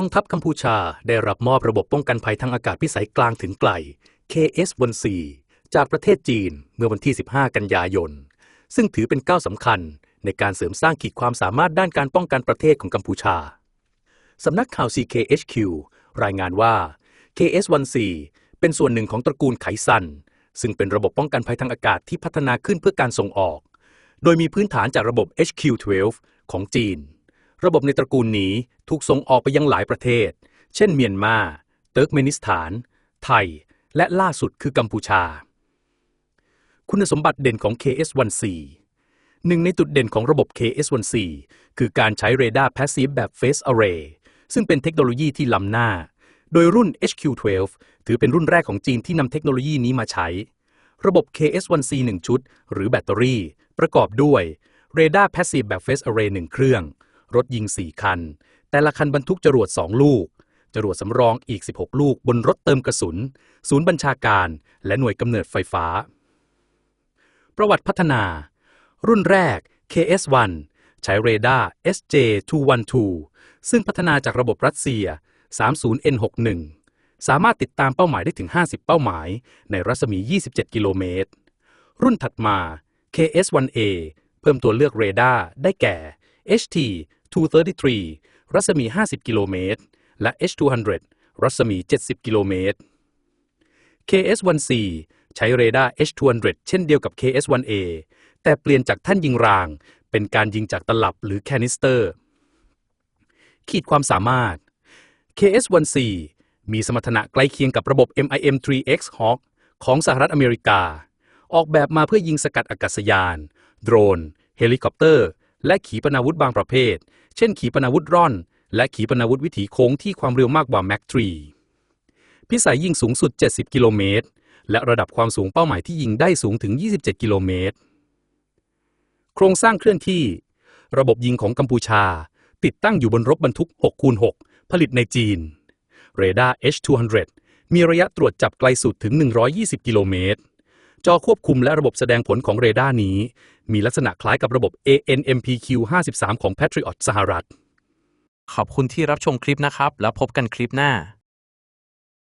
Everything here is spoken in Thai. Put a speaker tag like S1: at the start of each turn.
S1: กองทัพกัมพูชาได้รับมอบระบบป้องกันภัยทางอากาศพิสัยกลางถึงไกล KS-1C จากประเทศจีนเมื่อวันที่ 15 กันยายน ซึ่งถือเป็นก้าวสำคัญในการเสริมสร้างขีดความสามารถด้านการป้องกันประเทศของกัมพูชา สำนักข่าว CKHQ รายงานว่า KS-1C เป็นส่วนหนึ่งของตระกูลไขซัน ซึ่งเป็นระบบป้องกันภัยทางอากาศที่พัฒนาขึ้นเพื่อการส่งออก โดยมีพื้นฐานจากระบบ HQ-12 ของจีน ระบบในตระกูลนี้ถูกส่งออกไปยังหลายประเทศ เช่นเมียนมา เติร์กเมนิสถาน ไทย และล่าสุดคือกัมพูชา คุณสมบัติเด่นของ KS-1C หนึ่งในจุดเด่นของระบบ KS-1C คือการใช้เรดาร์ Passive แบบ Phase Array ซึ่งเป็นเทคโนโลยีที่ล้ำหน้า โดยรุ่น HQ12 ถือเป็นรุ่นแรกของจีนที่นำเทคโนโลยีนี้มาใช้ ระบบ KS-1C 1 ชุด หรือแบตเตอรี่ ประกอบด้วยเรดาร์ Passive แบบ Phase Array 1 เครื่อง รถยิง 4 คัน แต่ละคันบรรทุกจรวด 2 ลูก จรวดสำรองอีก 16 ลูกบนรถเติมกระสุน ศูนย์บัญชาการ และหน่วยกำเนิดไฟฟ้า ประวัติพัฒนา รุ่นแรก KS-1 ใช้เรดาร์ SJ212 ซึ่งพัฒนาจากระบบรัสเซีย 30N61 สามารถติดตามเป้าหมายได้ถึง 50 เป้าหมาย ในรัศมี 27 กิโลเมตร รุ่นถัดมา KS-1A เพิ่มตัวเลือกเรดาร์ได้แก่ HT H-233 รัศมี 50 กิโลเมตร และ H200 รัศมี 70 กิโลเมตร KS-1C ใช้เรดาร์ H200 เช่นเดียวกับ KS-1A แต่เปลี่ยนจากแท่นยิงราง เป็นการยิงจากตลับหรือแคนิสเตอร์ ขีดความสามารถ KS-1C มีสมรรถนะใกล้เคียงกับระบบ MIM-3X Hawk ของสหรัฐอเมริกา ออกแบบมาเพื่อยิงสกัดอากาศยาน โดรน เฮลิคอปเตอร์ และขีปนาวุธบางประเภท เช่นขีปนาวุธร่อน และขีปนาวุธวิถีโค้งที่ความเร็วมากกว่า Mach 3พิสัยยิงสูงสุด 70 กิโลเมตร และระดับความสูงเป้าหมายที่ยิงได้สูงถึง 27 กิโลเมตร โครงสร้างเคลื่อนที่ ระบบยิงของกัมพูชา ติดตั้งอยู่บนรถบรรทุก 6 คูณ 6 ผลิตในจีน เรดาร์ H200 มีระยะตรวจจับไกลสุดถึง 120 กิโลเมตร จอควบคุมและระบบแสดงผลของเรดาร์นี้ มีลักษณะคล้ายกับระบบ ANMPQ-53 ของ Patriot สหรัฐ
S2: ขอบคุณที่รับชมคลิปนะครับ แล้วพบกันคลิปหน้า